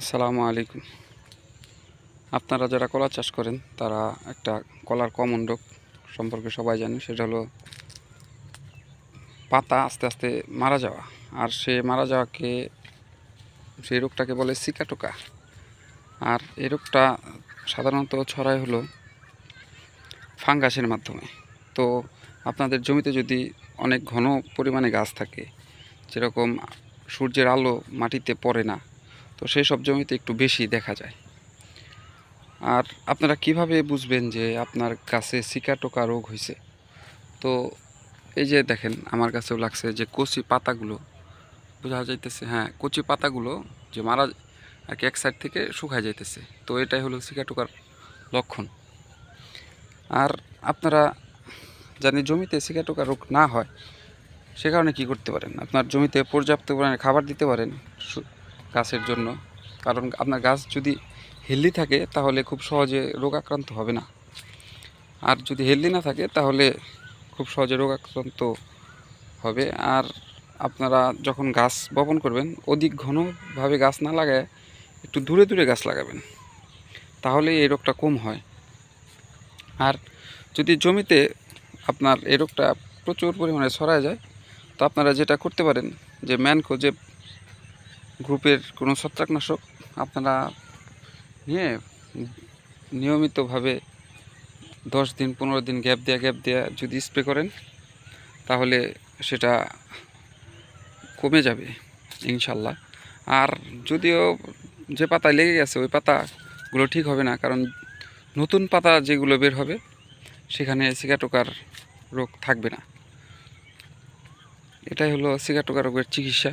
আসসালামু আলাইকুম। আপনারা যারা কলা চাষ করেন, তারা একটা কলার কমন রোগ সম্পর্কে সবাই জানেন সেটা হলো পাতা আস্তে আস্তে মারা যাওয়া। আর সে মারা যাওয়াকে সেই রোগটাকে বলে সিকাটোকা আর এই রোগটা সাধারণত ছড়ায় হলো ফাঙ্গাসের মাধ্যমে। তো আপনাদের জমিতে যদি অনেক ঘন পরিমাণে গাছ থাকে, যেরকম সূর্যের আলো মাটিতে পড়ে না তো সেই সব জমিতে একটু বেশি দেখা যায়। আর আপনারা কীভাবে বুঝবেন যে আপনার গাছে সিকাটোকা রোগ হয়েছে তো এই যে দেখেন, আমার কাছেও লাগছে যে কচি পাতাগুলো, বোঝা যাইতেছে হ্যাঁ কচি পাতাগুলো যে মারা আর কি এক সাইড থেকে শুকায় যাইতেছে। তো এটাই হলো সিকাটোকার লক্ষণ। আর আপনারা জানি জমিতে সিকাটোকা রোগ না হয়, সে কারণে কী করতে পারেন? আপনার জমিতে পর্যাপ্ত পরিমাণে খাবার দিতে পারেন গাছের জন্য। কারণ আপনার গাছ যদি হেলদি থাকে, তাহলে খুব সহজে রোগ আক্রান্ত হবে না। আর যদি হেলদি না থাকে, তাহলে খুব সহজে রোগ আক্রান্ত হবে। আর আপনারা যখন গাছ বপন করবেন, অধিক ঘনভাবে গাছ না লাগায় একটু দূরে দূরে গাছ লাগাবেন তাহলে এই রোগটা কম হয়। আর যদি জমিতে আপনার এই রোগটা প্রচুর পরিমাণে ছড়ায় যায়, তো আপনারা যেটা করতে পারেন, যে ম্যানকো যে গ্রুপের কোনো ছত্রাকনাশক আপনারা নিয়ে নিয়মিতভাবে দশ দিন, পনেরো দিন গ্যাপ দেওয়া গ্যাপ দেওয়া যদি স্প্রে করেন, তাহলে সেটা কমে যাবে, ইনশাল্লাহ। আর যদিও যে পাতায় লেগে গেছে, ওই পাতাগুলো ঠিক হবে না, কারণ নতুন পাতা যেগুলো বের হবে, সেখানে সিকাটোকার রোগ থাকবে না। এটাই হলো সিকাটোকা রোগের চিকিৎসা।